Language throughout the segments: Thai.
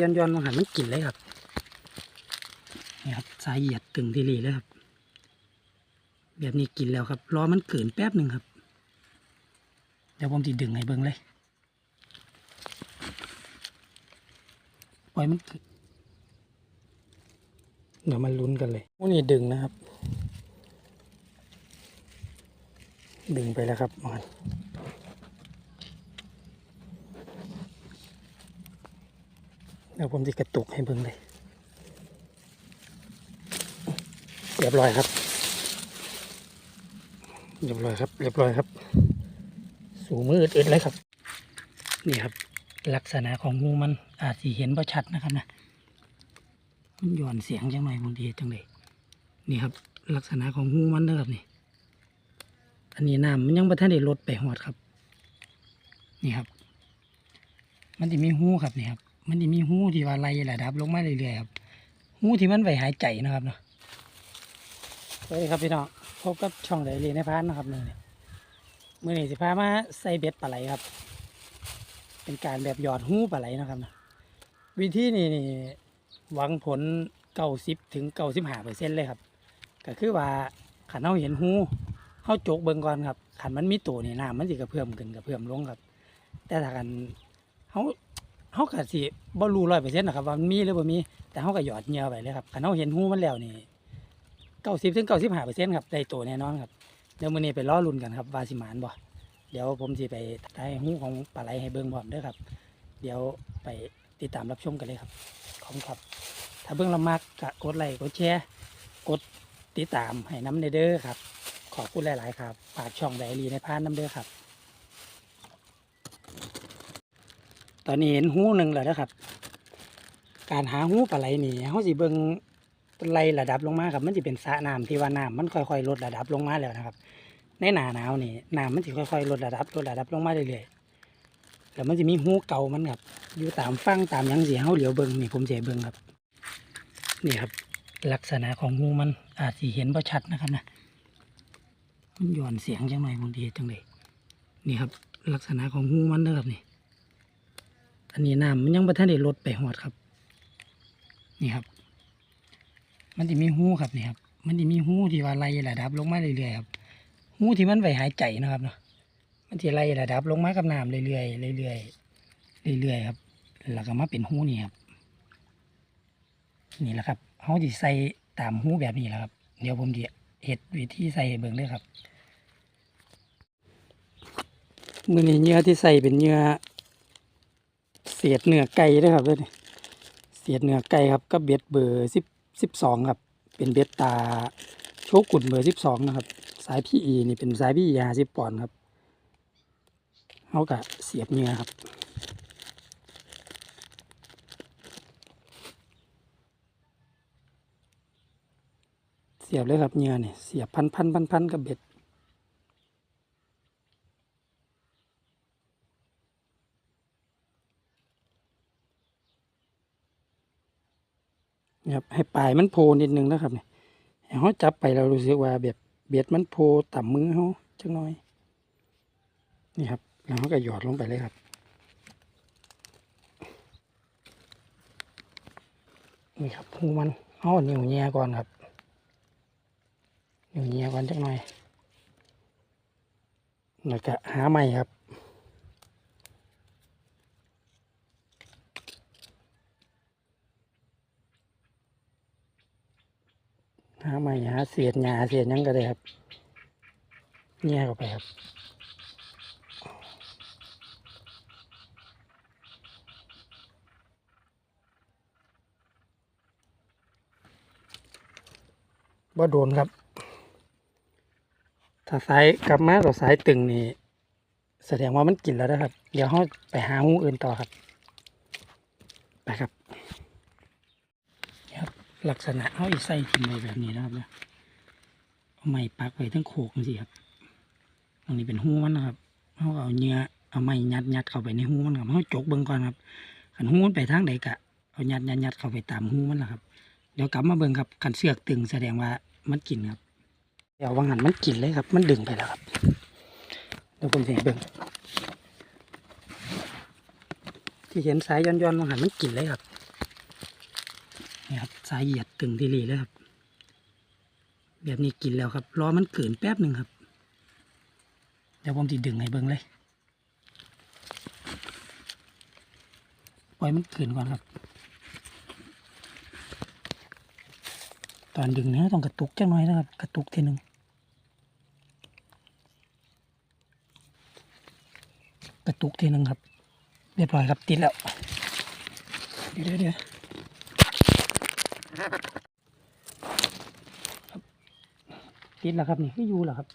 ย้อนย้อนๆมองหันมันกินเลยครับนี่ครับสายเหยียดตึงทีรีเลยครับ แบบนี้กินแล้วครับรอมันเกินแป๊บหนึ่งครับ เดี๋ยวผมจะดึงให้เบิ้งเลย ปล่อยมันเกินเดี๋ยวมันลุ้นกันเลยวันนี้ดึงนะครับ ดึงไปแล้วครับมัน ดี๋ยวผมจะกระตุกให้เบิ่งเลยเรียบร้อยครับ เรียบร้อยครับ เรียบร้อยครับ สูมืออึดๆเลยครับ นี่ครับ ลักษณะของงูมันอาจจะเห็นประชัดนะครับนะมันหย่อนเสียงจังหน่อยบางทีจังเลยนี่ครับ ลักษณะของงูมันนะครับนี่อันนี้น้ำมันยังบ่ทันได้ลดไปหอดครับ นี่ครับ มันจะมีหูครับนี่ครับ มันจะมีหูที่ว่าไล่ระดับ ลงมาเรื่อยๆครับหูที่มันไว้หายใจนะครับเนาะสวัสดีครับพี่น้องพบกับช่องไดรีในพานนะครับนี่มื่อนี้สิพามาใส่เบ็ดปลาไหลครับ เป็นการแบบหยอดหูปลาไหลนะครับนะวิธีนี้นี่หวังผลเก้าสิบถึงเก้าสิบห้าเปอร์เซ็นต์เลยครับ ก็คือว่าขันเราเห็นหูเขาโจกเบิ่งก่อนครับขันมันมีตัวนี่น้ำมันสิกระเพื่อมขึ้นกระเพื่อมลงครับ แต่ถ้ากันเขา เขาก็สิบ่รู้ร้อยเปอร์เซ็นต์นะครับว่ามันมีหรือบ่มี แต่เขาก็หยอดเหงื่อไปเลยครับขันเขาเห็นหูมันแล้วนี่เก้าสิบถึงเก้าสิบห้าเปอร์เซ็นต์ครับได้ตัวแน่นอนครับเดี๋ยวมื้อนี้ไปล้อลุ่นกันครับว่าสิหมานบ่เดี๋ยวผมสิไปได้หูของปลาไหลให้เบิ่งพร้อมเด้อครับ เดี๋ยวไปติดตามรับชมกันเลยครับขอบคุณครับ ถ้าเบิ่งละมักก็กดไลค์กดแชร์กดติดตามให้น้ำเด้อครับ ขอบคุณหลาย ๆ ครับฝากช่องไดอารีในพานน้ำเด้อครับ ตอนนี้เห็นหูหนึ่งแล้วนะครับ การหาหูปลาไหลนี่เขาสิเบิงไล่ระดับลงมาครับ มันจะเป็นสระน้ำที่ว่าน้ำมันค่อยๆลดระดับลงมาแล้วนะครับ ในหนาหนาวนี่น้ำมันจะค่อยๆลดระดับลดระดับลงมาเรื่อยๆแล้วมันจะมีหูเก่ามันครับ อยู่ตามฟังตามยังเสียเขาเหลียวเบิงนี่ผมจะให้เบิงครับ นี่ครับ ลักษณะของหูมันอาจจะเห็นประชัดนะครับนะมันหย่อนเสียงจังหน่อยบางทีจังเลยนี่ครับ ลักษณะของหูมันนะครับนี่ อันนี้น้ำมันยังบ่ทันได้ลดไปหอดครับ นี่ครับ มันจะมีหูครับนี่ครับ มันจะมีหูที่ว่าไล่ระดับลงมาเรื่อยๆครับหูที่มันไว้หายใจนะครับเนาะมันจะไล่ระดับลงมากับน้ำเรื่อยๆเรื่อยๆเรื่อยๆครับแล้วก็มาเป็นหูนี่ครับนี่แหละครับเขาจะใส่ตามหูแบบนี้แหละครับ เดี๋ยวผมจะเห็ดวิธีใส่เบิ่งเลยครับมือนี้เนื้อที่ใส่เป็นเนื้อ ศษเนื้อไก่ด้วยครับเลยนี่เศษเนื้อไก่ครับก็เบ็ดเบอร์สิบสิบสองครับ เป็นเบ็ดตาโชกุนเบอร์สิบสองนะครับ สายพี่อีนี่เป็นสายพี่อีห้าสิบปอนด์ครับเขากะเสียบเนื้อครับเสียบเลยครับเนื้อเนี่ยเสียบพันพันพันพันกับเบ็ด นะครับให้ปลายมันโผล่นิดนึงนะครับเนี่ยให้เขาจับไปเรารู้สึกว่าแบบเบียดมันโผล่ต่ำมือเขาจังน้อย นี่ครับแล้วเขาก็หยอดลงไปเลยครับ นี่ครับหูมันเขาเอานิ้วแง่ก่อนครับเหนิ้วแง่ก่อนจังหน่อยแล้วก็หาใหม่ครับ หาม่หาเศษหญ้าเศษหยังก็ได้ครับแง่เข้าไปครับบ่โดนครับ ถ้าสายกลับมาต่อสายตึงนี่แสดงว่ามันกินแล้วนะครับ เดี๋ยวเราไปหาหูอื่นต่อครับ ไปครับ ลักษณะเขาอีใส่ทิ้งไว้แบบนี้นะครับนะเอาไม้ปักไว้ทั้งโขกสิครับตรงนี้เป็นหูมันนะครับเขาเอาเนื้อเอาไม้ยัดยัดเข้าไปในหูมันครับเขาจกเบิ่งก่อนครับขันหูมันไปทางใดกะเอายัดยัดยัดเข้าไปตามหูมันนะครับ เดี๋ยวกลับมาเบิ่งครับขันเสือกตึงแสดงว่ามันกินครับ เดี๋ยววางหันมันกินเลยครับ มันดึงไปแล้วครับเดี๋ยวผมจะให้เบิ่งที่เห็นสายย้อนๆวางหันมันกินเลยครับ นี่ครับสายเหยียดตึงทีรีเลยครับ แบบนี้กินแล้วครับ รอมันเกินแป๊บหนึ่งครับ เดี๋ยวผมจะดึงให้เบิ้งเลย ปล่อยมันเกินก่อนครับ ตอนดึงเนี้ต้องกระตุกจังหน่อยนะครับ กระตุกทีหนึ่งกระตุกทีหนึ่งครับ เรียบร้อยครับติดแล้ว เดี๋ยวเดี๋ยว ติดแล้วครับนี่ไม่อยู่แล้วครับ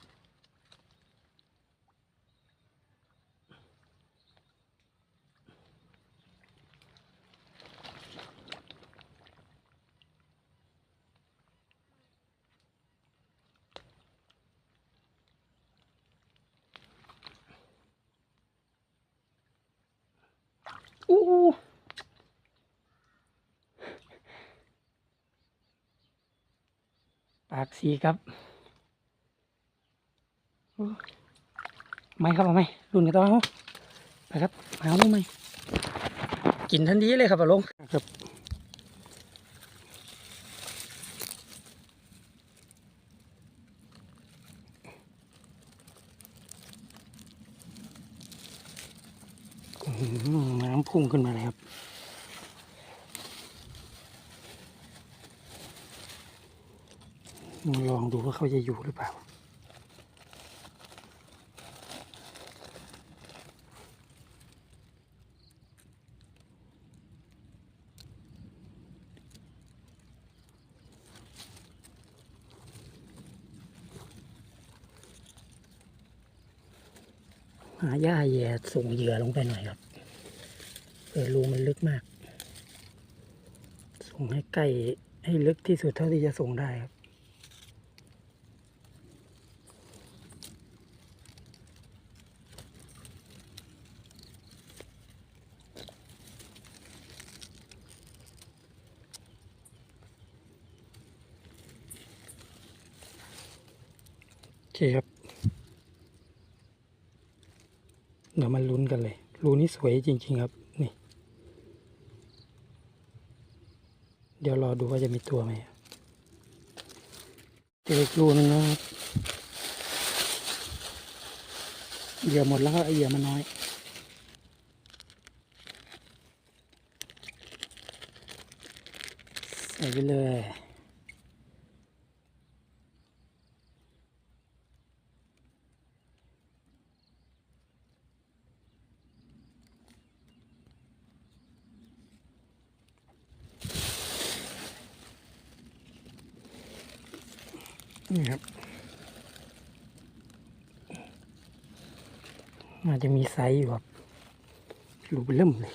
อู้อู้ปากสีครับ ไม่ครับเอาไหมรุ่นกันต่อไปครับมาเอาลูกไหมกินทันทีเลยครับลงครับน้ำพุ่งขึ้นมาเลยครับ ลองดูว่าเขาจะอยู่หรือเปล่า หาหญ้าแย่ส่งเหยื่อลงไปหน่อยครับเออรูมันลึกมาก ส่งให้ใกล้ให้ลึกที่สุดเท่าที่จะส่งได้ครับ เคครับ เดี๋ยวมาลุ้นกันเลย รูนี้สวยจริง ๆ ครับ นี่ เดี๋ยวรอดูว่าจะมีตัวไหมเจอรูนึงนะครับเหยื่อหมดแล้วก็เหยื่อมันน้อยใส่ไปเลย นี่ครับอาจจะมีไซส์อยู่ครับรูเริ่มเลย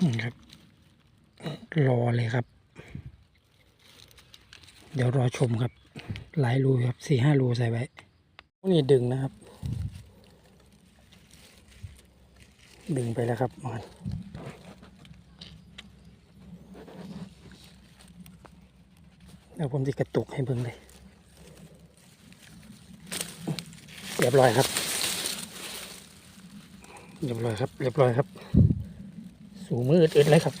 ครับ รอเลยครับ เดี๋ยวรอชมครับ หลายรูครับสี่ห้ารูใส่ไว้นี่ดึงนะครับ ดึงไปแล้วครับมันเดี๋ยวผมจะกระตุกให้เบิ่งเลยเรียบร้อยครับ เรียบร้อยครับ เรียบร้อยครับ สูงมืออึดเลยครับ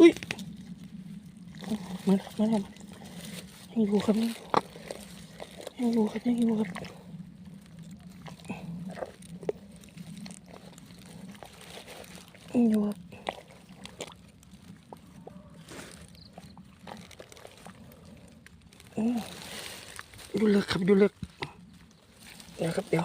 อุ้ยมาแล้วมาแล้วยังอยู่ครับยังอยู่ครับยังอยู่ครับยังอยู่ครับดูเลิกครับดูเลิกเดี๋ยวครับเดี๋ยว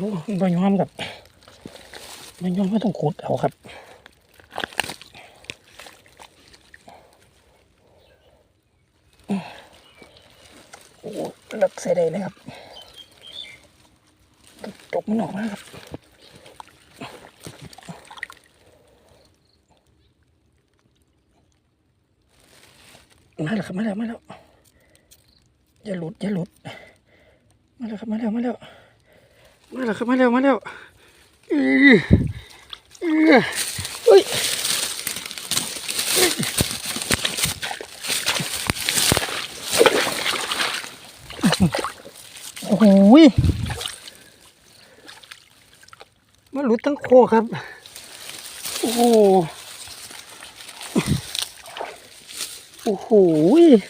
บอยอมกับใบยอมไม่ต้องขุดเอาครับโอ้เลิกใส่ได้เลยครับจบมันออกมาครับมาแล้วครับมาแล้วมาแล้วอย่าหลุดอย่าหลุดมาแล้วครับมาแล้วมาแล้ว มาแล้วครับมาแล้วมาแล้วอืออือเฮ้ยโอ้โหมันหลุดทั้งโคครับ โอ้โหโอ้โหยอื้อหือ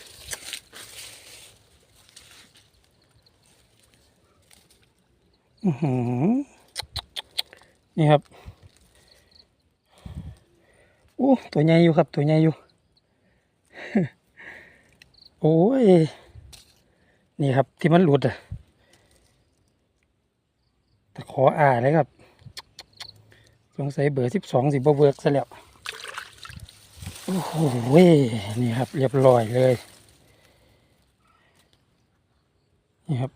นี่ครับโอ้ตัวใหญ่อยู่ครับตัวใหญ่อยู่ โอ้ย นี่ครับที่มันหลุดอะตะขออ่าเลยครับ สงสัยเบอร์สิบสองสิบเวิร์กซะแล้ว โอ้โหนี่ครับ เรียบร้อยเลย นี่ครับ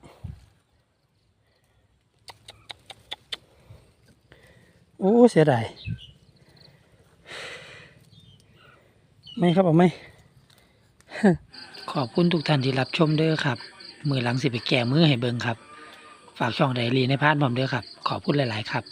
โอ้เสียดายไม่ครับเอาไหมขอบคุณทุกท่านที่รับชมเด้อครับ มือหลังสิไปแก่มือให้เบิงครับ ฝากช่องไดรีในพาร์ทผมเด้อครับ ขอบคุณหลาย ๆ ครับ